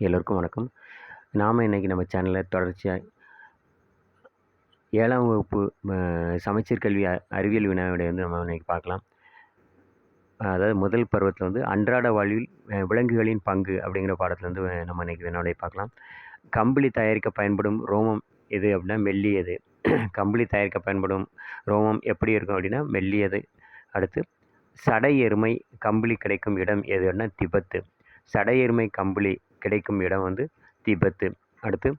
எல்லோருக்கும் வணக்கம். நாம் இன்றைக்கி நம்ம சேனலில் தொடர்ச்சியாக ஏழாம் வகுப்பு சமைச்சீர் சமச்சீர் கல்வி அ- அறிவியல் வினாவிடை வந்து நம்ம இன்றைக்கி பார்க்கலாம். அதாவது முதல் பருவத்தில் வந்து அன்றாட வாழ்வில் விலங்குகளின் பங்கு அப்படிங்கிற பாடத்தில் வந்து நம்ம இன்றைக்கி வினாவிடை பார்க்கலாம். கம்பளி தயாரிக்க பயன்படும் ரோமம் எது அப்படின்னா மெல்லியது கம்பளி தயாரிக்க பயன்படும் ரோமம் எப்படி இருக்கும் அப்படின்னா மெல்லியது அடுத்து சடை எருமை கம்பளி கிடைக்கும் இடம் எது அப்படின்னா திபெத்து. சடை எருமை கம்பளி கிடைக்கும் இடம் வந்து திபெத்து. அடுத்து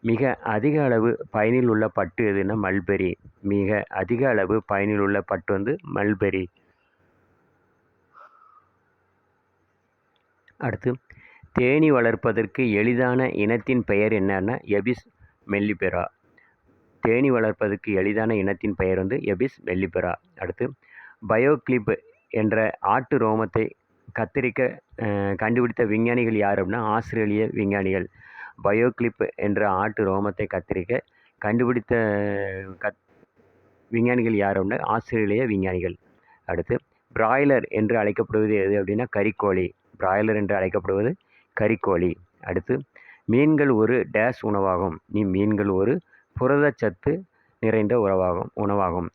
மிக அதிக அளவு பயனில் உள்ள பட்டு எதுன்னா மல்பெரி. மிக அதிக அளவு பயனில் உள்ள பட்டு வந்து மல்பெரி. அடுத்து தேனீ வளர்ப்பதற்கு எளிதான இனத்தின் பெயர் என்னன்னா? எபிஸ் மெல்லிபெரா. தேனீ வளர்ப்பதற்கு எளிதான இனத்தின் பெயர் வந்து எபிஸ் மெல்லிபெரா. அடுத்து பயோக்ளிப் என்ற ஆட்டு ரோமத்தை கத்தரிக்க கண்டுபிடித்த விஞ்ஞானிகள் யார் அப்படின்னா ஆஸ்திரேலிய விஞ்ஞானிகள். பயோக்ளிப் என்ற ஆட்டு ரோமத்தை கத்தரிக்க கண்டுபிடித்த கத் விஞ்ஞானிகள் யார் அப்படின்னா ஆஸ்திரேலிய விஞ்ஞானிகள். அடுத்து பிராய்லர் என்று அழைக்கப்படுவது எது அப்படின்னா கறிக்கோழி. பிராய்லர் என்று அழைக்கப்படுவது கறிக்கோழி. அடுத்து மீன்கள் ஒரு டேஷ் உணவாகும். நீ மீன்கள் ஒரு புரதச்சத்து நிறைந்த உணவாகும் உணவாகும்.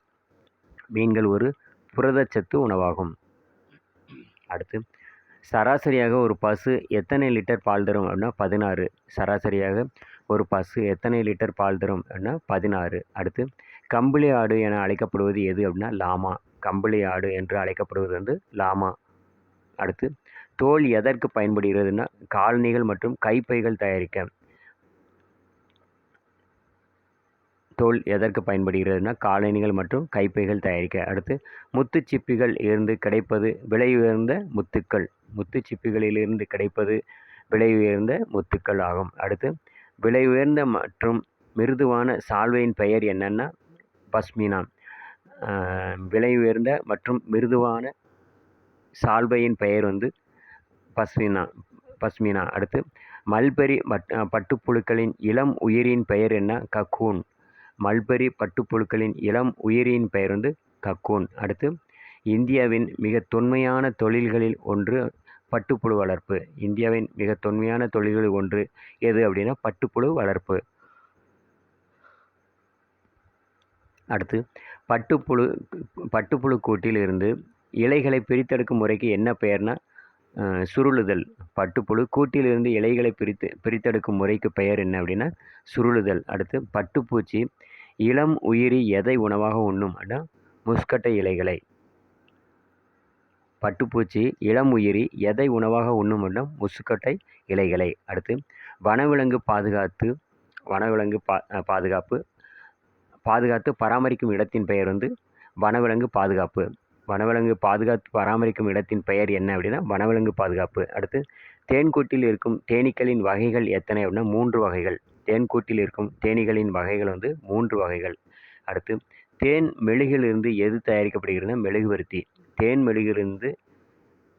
மீன்கள் ஒரு புரதச்சத்து உணவாகும். அடுத்து சராசரியாக ஒரு பசு எத்தனை லிட்டர் பால் தரும் அப்படின்னா பதினாறு. சராசரியாக ஒரு பசு எத்தனை லிட்டர் பால் தரும் அப்படின்னா பதினாறு. அடுத்து கம்பளி ஆடு என அழைக்கப்படுவது எது அப்படின்னா லாமா. கம்பளி ஆடு என்று அழைக்கப்படுவது வந்து லாமா. அடுத்து தோல் எதற்கு பயன்படுகிறதுன்னா காலணிகள் மற்றும் கைப்பைகள் தயாரிக்க. தோல் எதற்கு பயன்படுகிறதுனா காலணிகள் மற்றும் கைப்பைகள் தயாரிக்க. அடுத்து முத்துச்சிப்பிகள் இருந்து கிடைப்பது விலை உயர்ந்த முத்துக்கள். முத்துச்சிப்பிகளிலிருந்து கிடைப்பது விலை உயர்ந்த முத்துக்கள் ஆகும். அடுத்து விலை உயர்ந்த மற்றும் மிருதுவான சால்வையின் பெயர் என்னென்னா பஸ்மினா. விலை உயர்ந்த மற்றும் மிருதுவான சால்வையின் பெயர் வந்து பஸ்மினா பஸ்மினா. அடுத்து மல்பெரி மட் பட்டுப்புழுக்களின் இளம் உயிரின் பெயர் என்ன? கக்கூன். மல்பெரி பட்டுப்புழுக்களின் இளம் உயிரியின் பெயர் வந்து கக்கூன். அடுத்து இந்தியாவின் மிக தொன்மையான தொழில்களில் ஒன்று பட்டுப்புழு வளர்ப்பு. இந்தியாவின் மிக தொன்மையான தொழில்களில் ஒன்று எது அப்படின்னா பட்டுப்புழு வளர்ப்பு. அடுத்து பட்டுப்புழு பட்டுப்புழு கூட்டில் இருந்து இலைகளை பிரித்தெடுக்கும் முறைக்கு என்ன பெயர்னா சுருளுதல். பட்டுப்புழு. கூட்டிலிருந்து இலைகளை பிரித்து பிரித்தெடுக்கும் முறைக்கு பெயர் என்ன அப்படின்னா சுருளுதல். அடுத்து பட்டுப்பூச்சி. இளம் உயிரி எதை உணவாக உண்ணும் அப்படின்னா முஸ்கட்டை இலைகளை. பட்டுப்பூச்சி. இளம் உயிரி எதை உணவாக உண்ணும் அப்படின்னா முசுக்கட்டை இலைகளை. அடுத்து வனவிலங்கு பாதுகாத்து வனவிலங்கு பா பாதுகாப்பு. பாதுகாத்து பராமரிக்கும் இடத்தின் பெயர் வந்து வனவிலங்கு பாதுகாப்பு. வனவிலங்கு பாதுகாத்து பராமரிக்கும் இடத்தின் பெயர் என்ன அப்படின்னா வனவிலங்கு பாதுகாப்பு. அடுத்து தேன்கூட்டில் இருக்கும் தேனீக்களின் வகைகள் எத்தனை அப்படின்னா மூன்று வகைகள். தேன்கூட்டில் இருக்கும் தேனீகளின் வகைகள் வந்து மூன்று வகைகள். அடுத்து தேன் மெழுகிலிருந்து எது தயாரிக்கப்படுகிறதுனா மெழுகுவர்த்தி. தேன் மெழுகிலிருந்து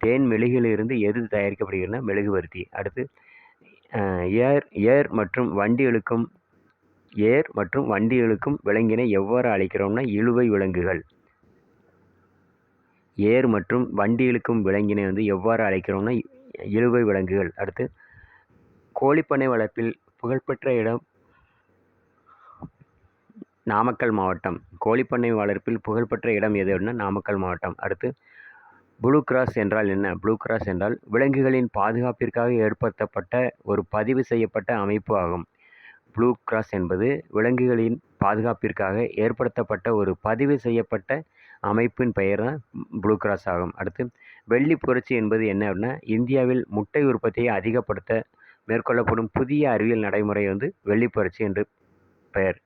தேன் மெழுகிலிருந்து எது தயாரிக்கப்படுகிறதுனா மெழுகுவர்த்தி. அடுத்து ஏர் ஏர் மற்றும் வண்டி இழுக்கும் ஏர் மற்றும் வண்டி இழுக்கும் விலங்கினை எவ்வாறு அழைக்கிறோம்னா இழுவை விலங்குகள். ஏர் மற்றும் வண்டி இழுக்கும் விலங்கினை வந்து எவ்வாறு அழைக்கிறோம்னா இழுவை விலங்குகள். அடுத்து கோழிப்பண்ணை வளர்ப்பில் புகழ்பெற்ற இடம் நாமக்கல் மாவட்டம். கோழிப்பண்ணை வளர்ப்பில் புகழ்பெற்ற இடம் எது அப்படின்னா நாமக்கல் மாவட்டம். அடுத்து ப்ளூ கிராஸ் என்றால் என்ன? ப்ளூ கிராஸ் என்றால் விலங்குகளின் பாதுகாப்பிற்காக ஏற்படுத்தப்பட்ட ஒரு பதிவு செய்யப்பட்ட அமைப்பு ஆகும். ப்ளூ கிராஸ் என்பது விலங்குகளின் பாதுகாப்பிற்காக ஏற்படுத்தப்பட்ட ஒரு பதிவு செய்யப்பட்ட அமைப்பின் பெயர் தான் ப்ளூ கிராஸ் ஆகும். அடுத்து வெள்ளி புரட்சி என்பது என்ன அப்படின்னா இந்தியாவில் முட்டை உற்பத்தியை அதிகப்படுத்த மேற்கொள்ளப்படும் புதிய அறிவியல் நடைமுறை வந்து வெள்ளி புரட்சி என்று பெயர்.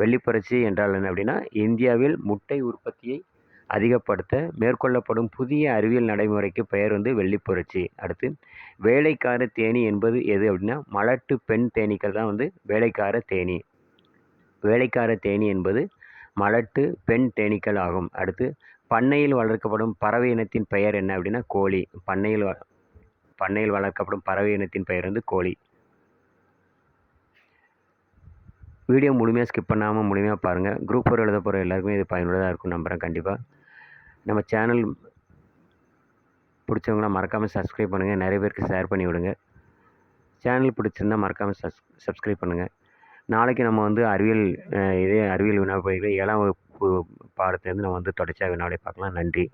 வெள்ளி புரட்சி என்றால் என்ன அப்படின்னா இந்தியாவில் முட்டை உற்பத்தியை அதிகப்படுத்த மேற்கொள்ளப்படும் புதிய அறிவியல் நடைமுறைக்கு பெயர் வந்து வெள்ளி புரட்சி. அடுத்து வேலைக்கார தேனி என்பது எது அப்படின்னா மலட்டு பெண் தேனீக்கள் தான் வந்து வேலைக்கார தேனி. வேலைக்கார தேனி என்பது மலட்டு பெண் தேனீக்கள் ஆகும். அடுத்து பண்ணையில் வளர்க்கப்படும் பறவை இனத்தின் பெயர் என்ன அப்படின்னா கோழி. பண்ணையில் பண்ணையில் வளர்க்கப்படும் பறவை இனத்தின் பெயர் வந்து கோழி. வீடியோ முழுமையாக ஸ்கிப் பண்ணாமல் முழுமையாக பாருங்கள் குரூப் ஃபோர் எழுத போகிற எல்லாருக்குமே இது பயனுள்ளதாக இருக்கும் நம்புகிறேன் கண்டிப்பாக நம்ம சேனல் பிடிச்சவங்களாம் மறக்காமல் சப்ஸ்கிரைப் பண்ணுங்கள் நிறைய பேருக்கு ஷேர் பண்ணி விடுங்க. சேனல் பிடிச்சிருந்தா மறக்காமல் சஸ் சப்ஸ்கிரைப் பண்ணுங்கள் நாளைக்கு நம்ம வந்து அறிவியல் இதே அறிவியல் வினா பகுதியில் ஏழாம் வகுப்பு பாடத்தை வந்து நம்ம வந்து தொடர்ச்சியாக வினாவிடை பார்க்கலாம். நன்றி.